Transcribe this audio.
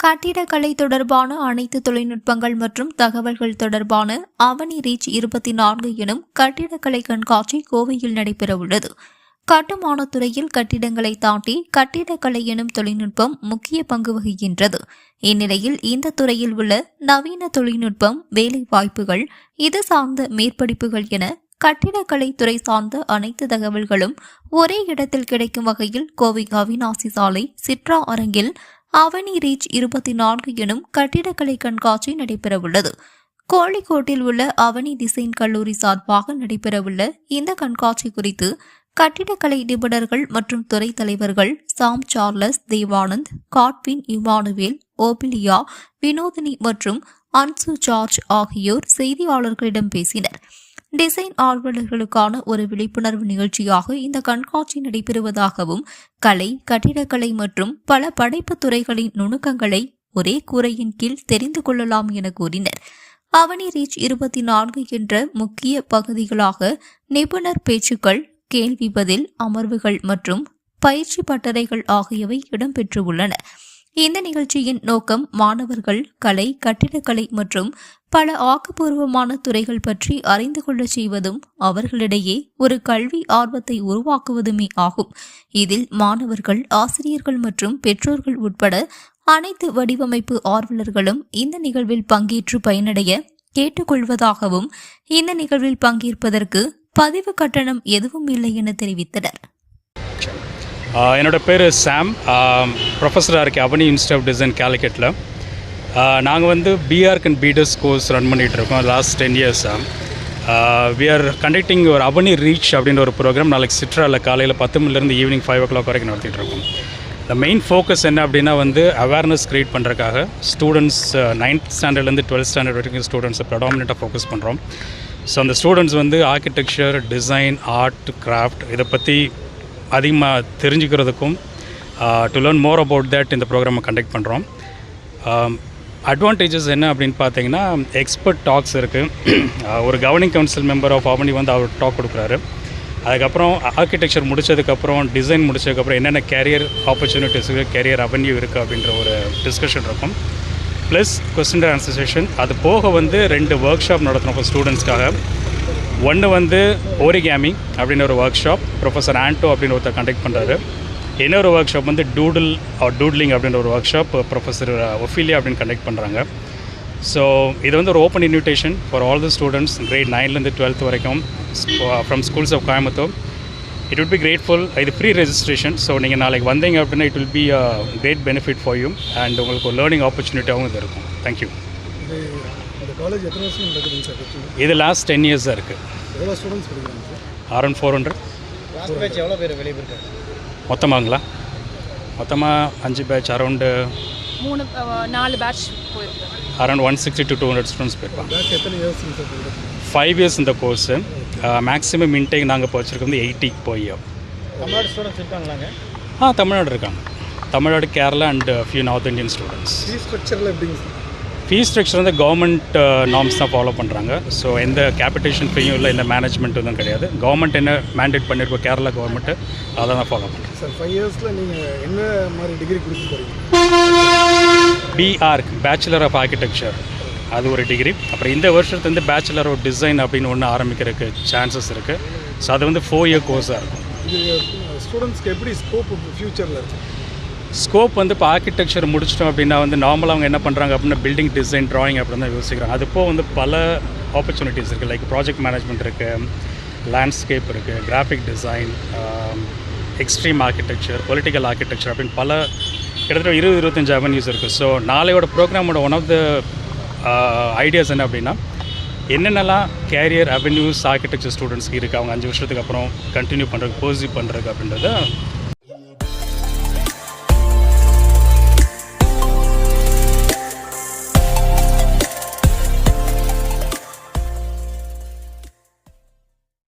கட்டிடக்கலை தொடர்பான அனைத்து தொழில்நுட்பங்கள் மற்றும் தகவல்கள் தொடர்பான அவனி ரீச் இருபத்தி நான்கு எனும் கட்டிடக்கலை கண்காட்சி கோவையில் நடைபெறவுள்ளது. கட்டுமானத் துறையில் கட்டிடங்களை தாண்டி கட்டிடக்கலை எனும் தொழில்நுட்பம் முக்கிய பங்கு வகிக்கின்றது. இந்நிலையில் இந்த துறையில் உள்ள நவீன தொழில்நுட்பம் வேலை வாய்ப்புகள் இது சார்ந்த மேற்படிப்புகள் என கட்டிடக்கலை துறை சார்ந்த அனைத்து தகவல்களும் ஒரே இடத்தில் கிடைக்கும் வகையில் கோவை அவிநாசி சாலை சிட்ரா அரங்கில் அவனி ரீச் இருபத்தி நான்கு எனும் கட்டிடக்கலை கண்காட்சி நடைபெறவுள்ளது. கோழிக்கோட்டில் உள்ள அவனி டிசைன் கல்லூரி சார்பாக நடைபெறவுள்ள இந்த கண்காட்சி குறித்து கட்டிடக்கலை நிபுணர்கள் மற்றும் துறை தலைவர்கள் Sam Charles Devanand Godwin Emmanuel Ophelia Vinodhini மற்றும் அன்சு ஜார்ஜ் ஆகியோர் செய்தியாளர்களிடம் பேசினர். டிசைன் ஆர்வலர்களுக்கான ஒரு விழிப்புணர்வு நிகழ்ச்சியாக இந்த கண்காட்சி நடைபெறுவதாகவும் கலை கட்டிடக்கலை மற்றும் பல படைப்பு துறைகளின் நுணுக்கங்களை ஒரே கூரையின் கீழ் தெரிந்து கொள்ளலாம் என கூறினர். அவனி ரீச் இருபத்தி நான்கு என்ற முக்கிய பகுதிகளாக நிபுணர் பேச்சுக்கள் கேள்வி பதில் அமர்வுகள் மற்றும் பயிற்சி பட்டறைகள் ஆகியவை இடம்பெற்றுள்ளன. இந்த நிகழ்ச்சியின் நோக்கம் மாணவர்கள் கலை கட்டிடக்கலை மற்றும் பல ஆக்கப்பூர்வமான துறைகள் பற்றி அறிந்து கொள்ளச் செய்வதும் அவர்களிடையே ஒரு கல்வி ஆர்வத்தை உருவாக்குவதுமே ஆகும். இதில் மாணவர்கள் ஆசிரியர்கள் மற்றும் பெற்றோர்கள் உட்பட அனைத்து வடிவமைப்பு ஆர்வலர்களும் இந்த நிகழ்வில் பங்கேற்று பயனடைய கேட்டுக்கொள்வதாகவும் இந்த நிகழ்வில் பங்கேற்பதற்கு பதிவு கட்டணம் எதுவும் இல்லை என தெரிவித்தனர். என்னோடய என்னோட பேர் சாம். ப்ரொஃபஸராக இருக்கேன். அவனி இன்ஸ்டியூட் ஆஃப் டிசைன் கேலிக்கெட்டில் நாங்கள் வந்து B Arch and B Des course run பண்ணிகிட்டு இருக்கோம் லாஸ்ட் டென் இயர்ஸாக வி ஆர் கண்டக்டிங் ஒரு அவனி ரீச் அப்படின்ற ஒரு ப்ரோக்ராம் நாளைக்கு சிட்ராவில் காலையில் பத்து மணிலேருந்து ஈவினிங் ஃபைவ் ஓ கிளாக் வரைக்கும் நடத்திட்டு இருக்கோம் த மெயின் ஃபோக்கஸ் என்ன அப்படின்னா வந்து அவேர்னஸ் க்ரியேட் பண்ணுறதுக்காக ஸ்டூடெண்ட்ஸ் நைன்த் ஸ்டாண்டர்ட்லேருந்து டுவெல்த் ஸ்டாண்டர்ட் வரைக்கும் ஸ்டூடெண்ட்ஸை ப்ரடாமினேட்டாக ஃபோக்கஸ் பண்ணுறோம் ஸோ அந்த ஸ்டூடெண்ட்ஸ் வந்து ஆர்கிடெக்சர் டிசைன் ஆர்ட் கிராஃப்ட் இதை பற்றி அதிகமாக தெரிஞ்சுக்கிறதுக்கும் to learn more about that இந்த ப்ரோக்ராமை கண்டக்ட் பண்ணுறோம் அட்வான்டேஜஸ் என்ன அப்படின்னு பார்த்தீங்கன்னா எக்ஸ்பர்ட் டாக்ஸ் இருக்குது uh, ஒரு governing council member of Avani வந்து அவர் டாக் கொடுக்குறாரு. அதுக்கப்புறம் ஆர்கிடெக்சர் முடிச்சதுக்கப்புறம் டிசைன் முடிச்சதுக்கப்புறம் என்னென்ன கேரியர் ஆப்பர்ச்சுனிட்டிஸ் இருக்குது கேரியர் அவென்யூ இருக்குது அப்படின்ற ஒரு டிஸ்கஷன் இருக்கும். ப்ளஸ் கொஸ்டின் ஆன்சர் செஷன் அது போக வந்து ரெண்டு ஒர்க் ஷாப் நடத்துகிறோம் இப்போ ஸ்டூடெண்ட்ஸ்க்காக ஒன்று வந்து ஓரிகேமி அப்படின்னு ஒரு ஒர்க் ஷாப் ப்ரொஃபஸர் ஆண்டோ அப்படின்னு ஒருத்தர் கண்டக்ட் பண்ணுறாரு இன்னொரு ஒர்க் ஷாப் வந்து டூடில் டூட்லிங் அப்படின்ற ஒரு ஒர்க் ஷாப் ப்ரொஃபஸர் ஒஃபிலியா அப்படின்னு கண்டக்ட் பண்ணுறாங்க ஸோ இது வந்து ஒரு open invitation for all the students grade நைன்லேருந்து twelfth வரைக்கும் from schools of Coimbatore it will be grateful இது ஃப்ரீ ரெஜிஸ்ட்ரேஷன் ஸோ நீங்கள் நாளைக்கு வந்தீங்க அப்படின்னா it will be a great benefit for you and உங்களுக்கு ஒரு லேர்னிங் ஆப்பர்ச்சுனிட்டியாகவும் இது இருக்கும். தேங்க்யூ இது இந்த காலேஜ் எத்தனை வருஷம் நடக்குதுங்க சார்? இது லாஸ்ட் டென் இயர்ஸ் தான் இருக்குது எவ்வளோ ஸ்டூடெண்ட்ஸ் படிக்கிறாங்க sir? Around four hundred. Last batch எவ்வளோ பேர் வெளியே போயிருக்காங்க? மொத்தமாங்களா? மொத்தமாக அஞ்சு பேட்ச் அரௌண்டு மூணு நாலு பேட்ச் போயிருக்கோம் around one sixty to two hundred students போயிருப்பாங்க. எத்தனை படிக்கிறாங்க ஃபைவ் இயர்ஸ் இந்த கோர்ஸு மேக்ஸிமம் இன்டேக் நாங்கள் வந்து எயிட்டிக்கு போய் தமிழ்நாடு ஸ்டூடெண்ட்ஸ் இருக்காங்களாங்க? ஆ தமிழ்நாடு இருக்காங்க. Tamil Nadu Kerala and few North Indian students fees ஸ்ட்ரக்சரில் எப்படிங்க சார்? ஃபீஸ் ஸ்ட்ரக்சர் வந்து கவர்மெண்ட் நார்ம்ஸ் தான் ஃபாலோ பண்ணுறாங்க ஸோ எந்த கேபிட்டேஷன் ஃபீயும் இல்லை எந்த மேனேஜ்மெண்ட் எதுவும் கிடையாது. கவர்மெண்ட் என்ன மேண்டேட் பண்ணியிருக்கோம் கேரளா கவர்மெண்ட்டு அதை தான் ஃபாலோ பண்ணுறோம் சார் ஃபைவ் இயர்ஸில் நீங்கள் என்ன மாதிரி டிகிரி கொடுக்க போகிறீங்க பிஆர்க் பேச்சுலர் ஆஃப் ஆர்கிடெக்சர் அது ஒரு டிகிரி அப்புறம் இந்த வருஷத்துலேருந்து பேச்சுலர் ஆஃப் டிசைன் அப்படின்னு ஒன்று ஆரம்பிக்கிறதுக்கு சான்சஸ் இருக்குது ஸோ அது வந்து ஃபோர் இயர் கோர்ஸாக இருக்கும். இது ஸ்டூடெண்ட்ஸ்க்கு எப்படி ஸ்கோப் ஃப்யூச்சரில் இருக்குது ஸ்கோப் வந்து இப்போ ஆர்கிடெக்சர் முடிச்சிட்டோம் அப்படின்னா வந்து நார்மலாக அவங்க என்ன பண்ணுறாங்க அப்படின்னா பில்டிங் டிசைன் ட்ராயிங் அப்படின்னு தான் யோசிக்கிறாங்க. அது போக வந்து பல ஆப்பர்ச்சுனிட்டிஸ் இருக்குது லைக் ப்ராஜெக்ட் மேனேஜ்மெண்ட் இருக்குது லேண்ட்ஸ்கேப் இருக்குது graphic design extreme architecture political architecture அப்படின்னு பல கிட்டத்தட்ட இருபது இருபத்தஞ்சு அவென்யூஸ் இருக்குது ஸோ நாளையோட ப்ரோக்ராமோட ஒன் ஆஃப் த ஐடியாஸ் என்ன அப்படின்னா என்னென்னலாம் கேரியர் அவென்யூஸ் ஆர்கிடெக்சர் ஸ்டூடெண்ட்ஸ்க்கு இருக்குது அவங்க அஞ்சு வருஷத்துக்கு அப்புறம் கண்டினியூ பண்ணுறதுக்கு பர்சிவ் பண்ணுறதுக்கு அப்படின்றத